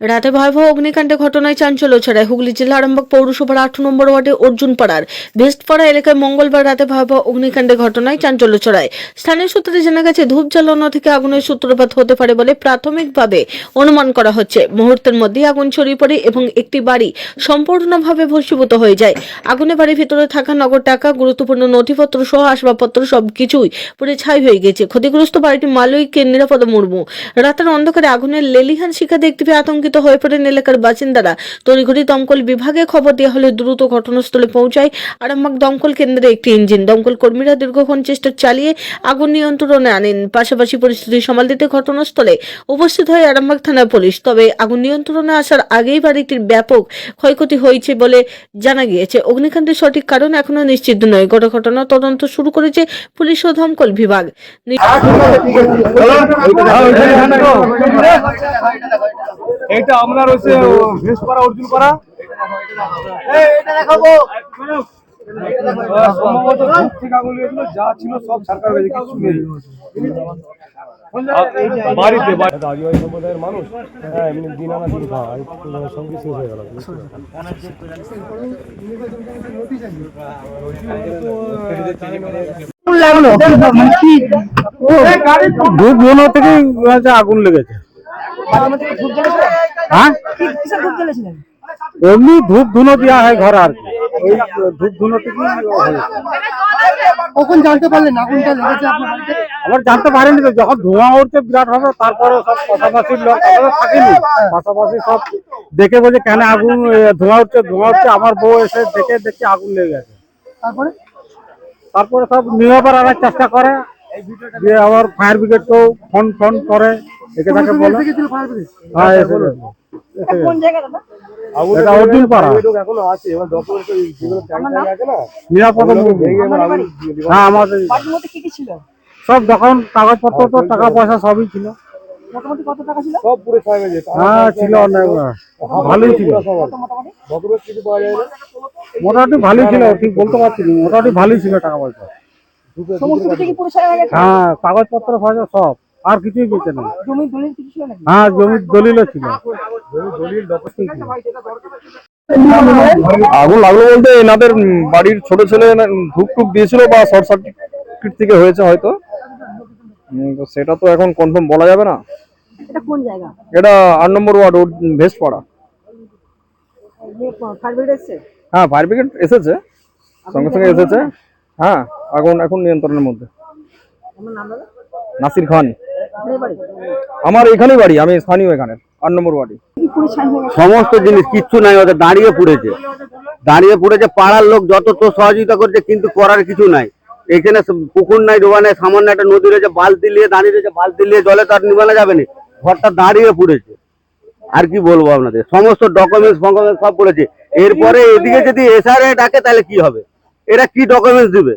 রাতে ভয়াবহ অগ্নিকাণ্ডে ঘটনায় চাঞ্চল্য ছড়ায়। হুগলি জেলা আরামবাগ পৌরসভার আট নম্বর ওয়ার্ডে অর্জুনপাড়ার ভেস্টপাড়া এলাকায় মঙ্গলবার রাতে ভয়াবহ অগ্নিকাণ্ডে ঘটনায় চাঞ্চল্য ছড়ায়। স্থানীয় সূত্রে জানা গেছে, ধূপ জ্বালানো থেকে আগুনের সূত্রপাত হতে পারে বলে প্রাথমিকভাবে অনুমান করা হচ্ছে। মুহূর্তের মধ্যেই আগুন ছড়িয়ে পড়ে এবং একটি বাড়ি সম্পূর্ণভাবে ভস্মীভূত হয়ে যায়। আগুনে বাড়ির ভিতরে থাকা নগদ টাকা, গুরুত্বপূর্ণ নথিপত্র সহ আসবাবপত্র সবকিছুই পুড়ে ছাই হয়ে গেছে। ক্ষতিগ্রস্ত বাড়িটি মালয়িকের নিরাপদ মুর্মু। রাতের অন্ধকারে আগুনের লেলিহান শিখা দেখতে পেয়ে আতঙ্কিত হয়ে পড়েন এলাকার বাসিন্দারা। তড়িঘড়ি দমকল বিভাগে খবর দেওয়া হলে দ্রুত ঘটনাস্থলে পৌঁছায় আরামবাগ দমকল কেন্দ্রে একটি ইঞ্জিন। দমকল কর্মীরা দীর্ঘক্ষণ চেষ্টা চালিয়ে আগুন নিয়ন্ত্রণে আনেন। পাশাপাশি পরিস্থিতি সামাল দিতে ঘটনাস্থলে উপস্থিত হয় আরামবাগ থানার পুলিশ। তবে আগুন নিয়ন্ত্রণে আসার আগেই বাড়িটির ব্যাপক ক্ষয়ক্ষতি হয়েছে বলে জানা গিয়েছে। অগ্নিকাণ্ডের সঠিক কারণ এখনও নিশ্চিত নয়। গোটা ঘটনা তদন্ত শুরু করেছে পুলিশ ও দমকল বিভাগ। এইটা আপনার হচ্ছে ভেস করা অর্জুন করা সম্ভবত থেকে যা ছিল সব সরকার কিছু নেই। বাড়িতে বাড়ি- আদিবাসী সম্প্রদায়ের মানুষ হ্যাঁ এমনি দিন আনা দিন খাওয়া এই শেষ গেল। লাগল। কি ধূপ ধুনো থেকেই আগুন লেগেছে। হ্যাঁ? এমনি ধূপ ধুনো দেওয়া হয় ঘর আর। ওই ধূপ ধুনো থেকেই কখন জানতে পারলেন? আগুনটা লেগেছে আপনার আবার জানতে পারেনি তো যখন ধোঁয়া উঠছে বিরাট হবে তারপরে সব পাশাপাশির লোক থাকেনি। পাশাপাশি সব দেখে বলছে কেন আগুন ধোঁয়া উঠছে ধোঁয়া উঠছে? আমার বউ এসে দেখে দেখে আগুন লেগে গেছে। তারপরে? তারপরে সব নিরাপর আনার চেষ্টা করে। দিয়ে আবার ফায়ার ব্রিগেড ব্রিগেডকেও ফোন ফোন করে। একে তাকে বলে। হ্যাঁ। কোন জায়গা দাদা নিরাপদ হ্যাঁ আমাদের বাড়ির মধ্যে কি কি ছিল? সব কাগজপত্র তো টাকা পয়সা সবই ছিল। মোটামুটি কত টাকা ছিল? হ্যাঁ ছিল অনেক ভালোই ছিল। মোটামুটি? ভালোই ছিল ঠিক বলতে পারছি না। মোটামুটি ভালোই ছিল টাকা পয়সা। সমস্ত কিছু কি পুরো ছায়া হ্যাঁ কাগজপত্র ফাগজ সব। আর কিছুই বেঁচে নেই। জমি দলিল কিছু ছিল নাকি? হ্যাঁ জমির দলিলও ছিল। আগুন লাগল বলতে এনাদের বাড়ির ছোট ছেলে ধূপ টুপ দিয়েছিল বা শর্ট সার্কিট থেকে হয়েছে হয়তো। তো সেটা তো এখন কনফার্ম বলা যাবে না। এটা কোন জায়গা? এটা আট নম্বর ওয়ার্ড ভেস্ট পাড়া ফায়ার হ্যাঁ ফায়ার ব্রিগেড এসেছে। সঙ্গে সঙ্গে এসেছে। হ্যাঁ আগুন এখন নিয়ন্ত্রণের মধ্যে। আমার নাম দাদা নাসির খান। আমার এখানেই বাড়ি আমি স্থানীয় এখানে আট নম্বর গেছে সমস্ত জিনিস কিচ্ছু নাই ওদের দাঁড়িয়ে পড়েছে। দাঁড়িয়ে পড়েছে পাড়ার লোক যত তো সহযোগিতা করছে কিন্তু করার কিছু নাই। এখানে পুকুর নাই ডোবা নাই সামান্য একটা নদী রয়েছে বালতি নিয়ে দাঁড়িয়ে রয়েছে বালতি নিয়ে জলে তার নিবানো যাবে না। ঘরটা দাঁড়িয়ে পড়েছে। আর কি বলব আপনাদের? সমস্ত ডকুমেন্টস ফকুমেন্টস সব পড়েছে। এরপরে এদিকে যদি এসআরএ ডাকে তাহলে কি হবে? এরা কি ডকুমেন্টস দিবে?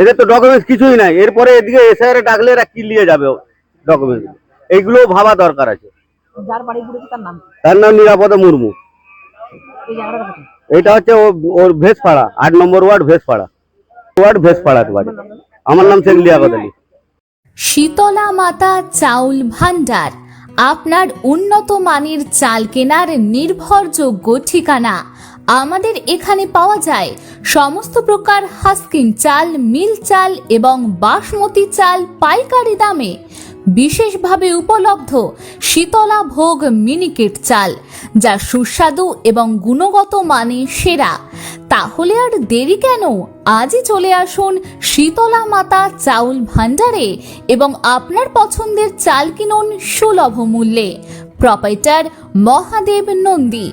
এদের তো ডকুমেন্টস কিছুই নাই। এরপরে এদিকে এসআরএ ডাকলে এরা কি নিয়ে যাবে ডকুমেন্টস এইগুলো ভাবা দরকার আছে। যার বাড়ি তার নাম তার নাম নিরাপদ মুর্মু। এই জায়গাটা কোথায় এটা হচ্ছে ওর ভেসপাড়া আট নম্বর ওয়ার্ড ভেসপাড়া। ওয়ার্ড ভেসপাড়াতে বাড়ি আমার নাম শেখ লিয়াকত আলী শীতলা মাতা চাউল ভান্ডার আপনার উন্নত মানের চাল কেনার নির্ভরযোগ্য ঠিকানা। আমাদের এখানে পাওয়া যায় সমস্ত প্রকার হাস্কিং চাল, মিল চাল এবং বাসমতি চাল পাইকারি দামে। বিশেষভাবে উপলব্ধ শীতলা ভোগ মিনিকেট চাল, যা সুস্বাদু এবং গুণগত মানে সেরা। তাহলে আর দেরি কেন? আজই চলে আসুন শীতলা মাতা চাউল ভান্ডারে এবং আপনার পছন্দের চাল কিনুন সুলভ মূল্যে। প্রপাইটার মহাদেব নন্দী।